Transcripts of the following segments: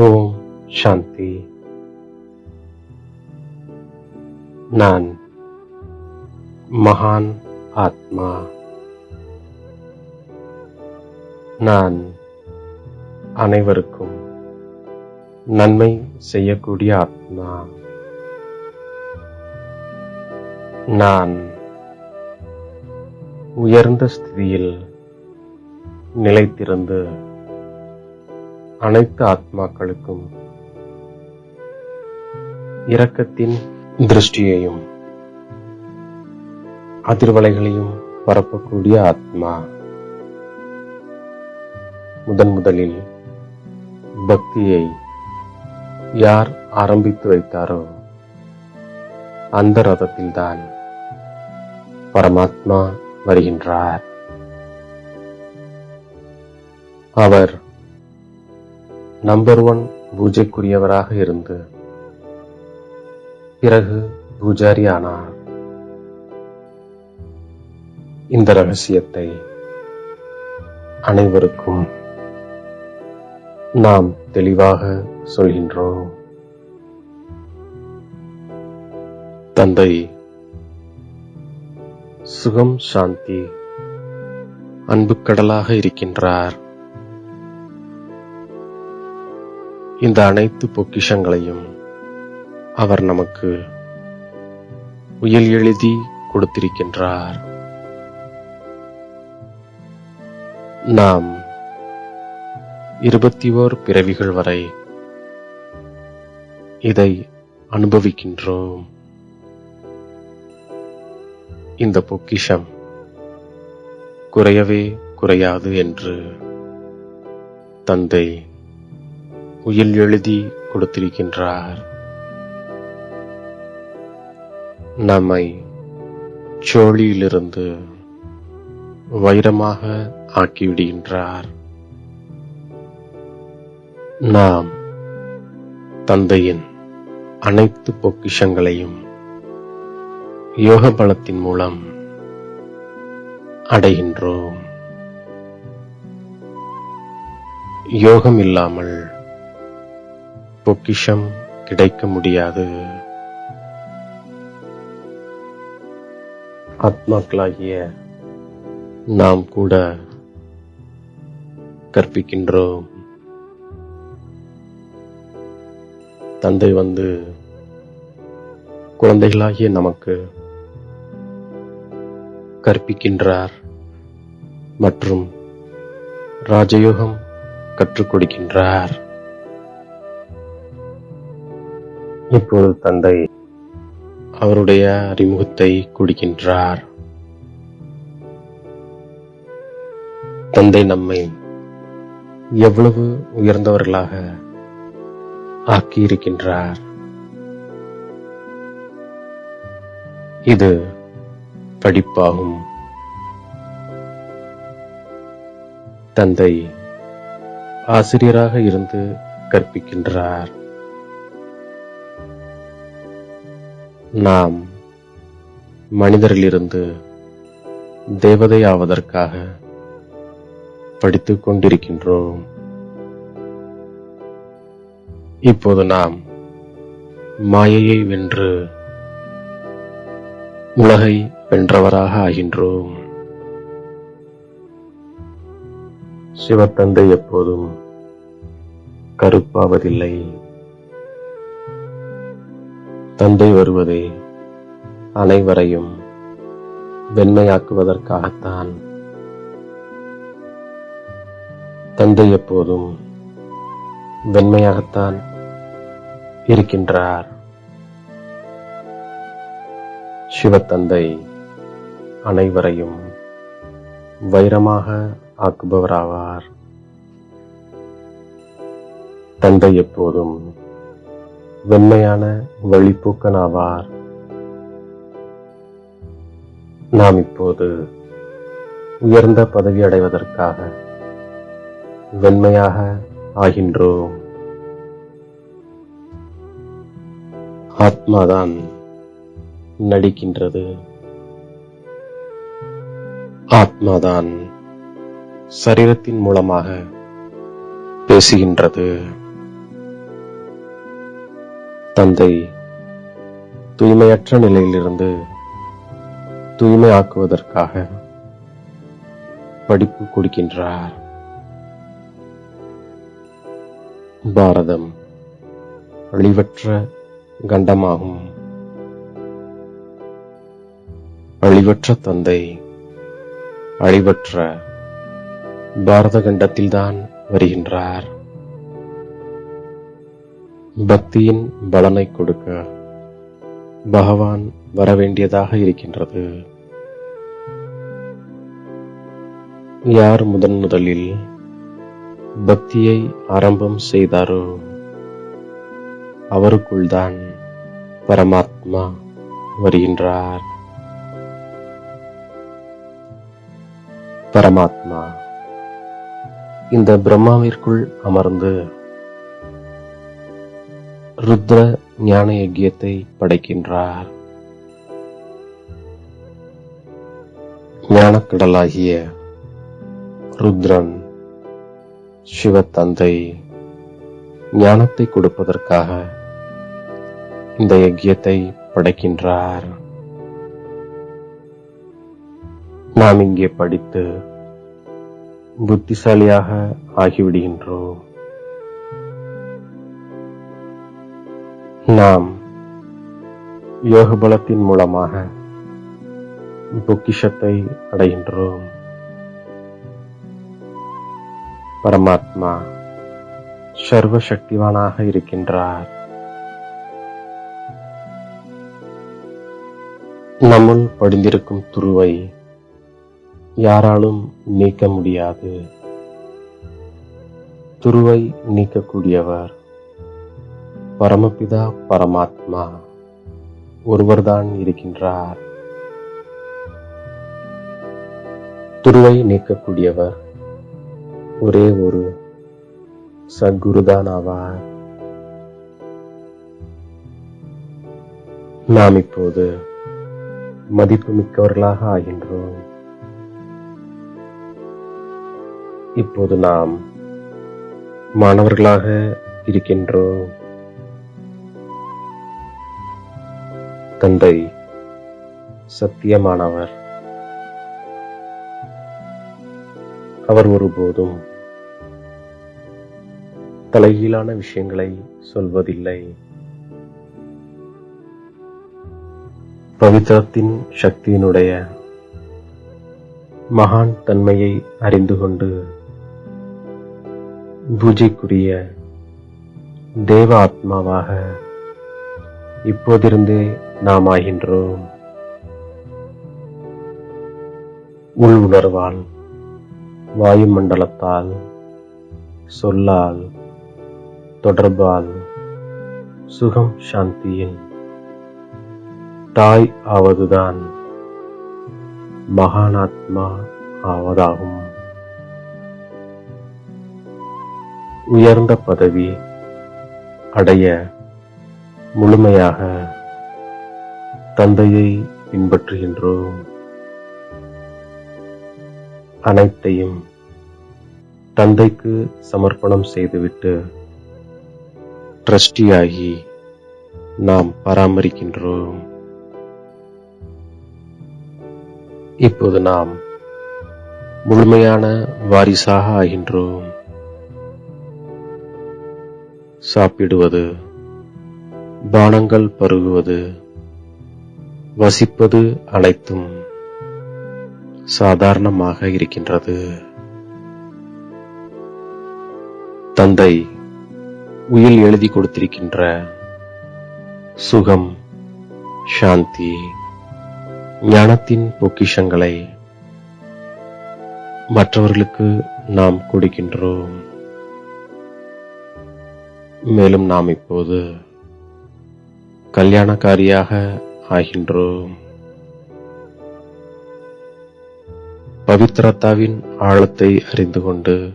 ஓம் சாந்தி நான் மகான் ஆத்மா நான் அனைவருக்கும் நன்மை செய்யக்கூடிய ஆத்மா நான் உயர்ந்த ஸ்திதியில் நிலைத்திருந்து அனைத்து ஆத்மாக்களுக்கும் இரக்கத்தின் திருஷ்டியையும் அதிர்வலைகளையும் பரப்பக்கூடிய ஆத்மா. முதன் முதலில் பக்தியை யார் ஆரம்பித்து வைத்தாரோ அந்த ரதத்தில்தான் பரமாத்மா வருகின்றார். அவர் நம்பர் ஒன் பூஜைக்குரியவராக இருந்து. பிறகு பூஜாரி ஆனார் இந்த ரகசியத்தை அனைவருக்கும் நாம் தெளிவாக சொல்கின்றோம். தந்தை சுகம் சாந்தி அன்புக்கடலாக இருக்கின்றார். இந்த அனைத்து பொக்கிஷங்களையும் அவர் நமக்கு உயல் எழுதி கொடுத்திருக்கின்றார். நாம் இருபத்தி ஓர் பிறவிகள் வரை இதை அனுபவிக்கின்றோம். இந்த பொக்கிஷம் குறையவே குறையாது என்று தந்தை உயில் எழுதி கொடுத்திருக்கின்றார். நம்மை சோழியிலிருந்து வைரமாக ஆக்கிவிடுகின்றார். நாம் தந்தையின் அனைத்து பொக்கிஷங்களையும் யோக பலத்தின் மூலம் அடைகின்றோம். யோகம் இல்லாமல் பொக்கிஷம் கிடைக்க முடியாது. ஆத்மாக்களாகிய நாம் கூட கற்பிக்கின்றோம். தந்தை வந்து குழந்தைகளாகிய நமக்கு கற்பிக்கின்றார் மற்றும் ராஜயோகம் கற்றுக் கொடுக்கின்றார். இப்போது தந்தை அவருடைய அறிமுகத்தை கொடுக்கின்றார். தந்தை நம்மை எவ்வளவு உயர்ந்தவர்களாக ஆக்கியிருக்கின்றார். இது படிப்பாகும். தந்தை ஆசிரியராக இருந்து கற்பிக்கின்றார். நாம் மனிதரிலிருந்து தேவதையாவதற்காக படித்துக் கொண்டிருக்கின்றோம். இப்போது நாம் மாயையை வென்று உலகை வென்றவராக ஆகின்றோம். சிவத்தந்தை எப்போதும் கருப்பாவதில்லை. தந்தை வருவதே அனைவரையும் வெண்மையாக்குவதற்காகத்தான். தந்தை எப்போதும் வெண்மையாகத்தான் இருக்கின்றார். சிவத்தந்தை அனைவரையும் வைரமாக ஆக்குபவராவார். தந்தை எப்போதும் வெண்மையான வழிப்போக்கனாவார். நாம் இப்போது உயர்ந்த பதவி அடைவதற்காக வெண்மையாக ஆகின்றோம். ஆத்மாதான் நடிக்கின்றது. ஆத்மாதான் சரீரத்தின் மூலமாக பேசுகின்றது. தந்தை தூய்மையற்ற நிலையிலிருந்து தூய்மையாக்குவதற்காக படிப்பு கொடுக்கின்றார். பாரதம் அழிவற்ற கண்டமாகும். அழிவற்ற தந்தை அழிவற்ற பாரத கண்டத்தில்தான் வருகின்றார். பக்தியின் பலனை கொடுக்க பகவான் வரவேண்டியதாக இருக்கின்றது. யார் முதன் முதலில் பக்தியை ஆரம்பம் செய்தாரோ அவருக்குள்தான் பரமாத்மா வருகின்றார். பரமாத்மா இந்த பிரம்மாவிற்குள் அமர்ந்து ருத்ர ஞான யஜ்யத்தை படைக்கின்றார். ஞானக்கடலாகிய ருத்ரன் சிவத்தந்தை ஞானத்தை கொடுப்பதற்காக இந்த யஜ்யத்தை படைக்கின்றார். நாம் இங்கே படித்து புத்திசாலியாக ஆகிவிடுகின்றோம். நாம் யோக பலத்தின் மூலமாக பொக்கிஷத்தை அடைகின்றோம். பரமாத்மா சர்வ சக்திவானாக இருக்கின்றார். நம்முள் படிந்திருக்கும் துருவை யாராலும் நீக்க முடியாது. துருவை நீக்கக்கூடியவர் பரமபிதா பரமாத்மா ஒருவர்தான் இருக்கின்றார். துருவை நீக்கக்கூடியவர் ஒரே ஒரு சத்குருதான் ஆவார் நாம் இப்போது மதிப்பு மிக்கவர்களாக ஆகின்றோம். இப்போது நாம் மாணவர்களாக இருக்கின்றோம். தந்தை சத்தியமானவர். அவர் ஒருபோதும் தலைகீழான விஷயங்களை சொல்வதில்லை. பவித்திரத்தின் சக்தியினுடைய மகான் தன்மையை அறிந்து கொண்டு பூஜைக்குரிய தேவ ஆத்மாவாக இப்போதிருந்தே நாம் ஆகின்றோம் உள் உணர்வால் வாயுமண்டலத்தால் சொல்லால் தொடர்பால் சுகம் சாந்தியின் தாய் ஆவதுதான் மகானாத்மா ஆவதாகும். உயர்ந்த பதவி அடைய முழுமையாக தந்தையை பின்பற்றுகின்றோம். அனைத்தையும் தந்தைக்கு சமர்ப்பணம் செய்துவிட்டு ட்ரஸ்டியாகி நாம் பராமரிக்கின்றோம். இப்போது நாம் முழுமையான வாரிசாக ஆகின்றோம். சாப்பிடுவது பானங்கள் பருகுவது வசிப்பது அனைத்தும் சாதாரணமாக இருக்கின்றது. தந்தை உயில் எழுதி கொடுத்திருக்கின்ற சுகம் சாந்தி ஞானத்தின் பொக்கிஷங்களை மற்றவர்களுக்கு நாம் கொடுக்கின்றோம். மேலும் நாம் இப்போது கல்யாணக்காரியாக ஆகின்றோம். பவித்ரத்தாவின் ஆழத்தை அறிந்து கொண்டு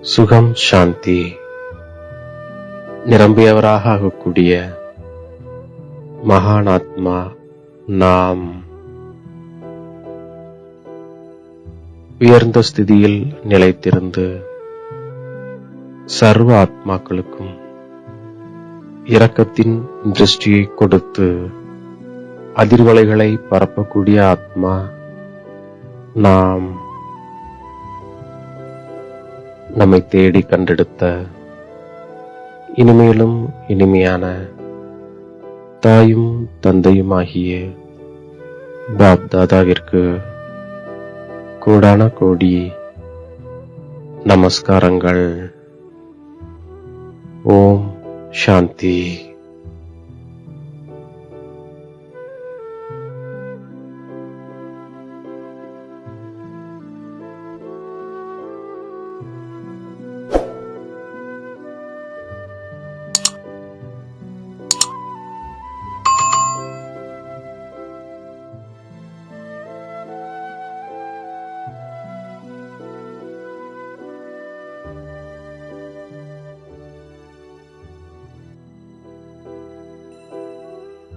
சுகம் சாந்தி நிரம்பியவராக ஆகக்கூடிய மகானாத்மா நாம். உயர்ந்த ஸ்திதியில் நிலைத்திருந்து சர்வ ஆத்மாக்களுக்கும் இரக்கத்தின் திருஷ்டியை கொடுத்து அதிர்வலைகளை பரப்பக்கூடிய ஆத்மா நாம் நம்மை தேடி கண்டெடுத்த இனிமேலும் இனிமையான தாயும் தந்தையுமாகிய பாப் தாதாவிற்கு கோடான கோடி நமஸ்காரங்கள். ஓம் சாந்தி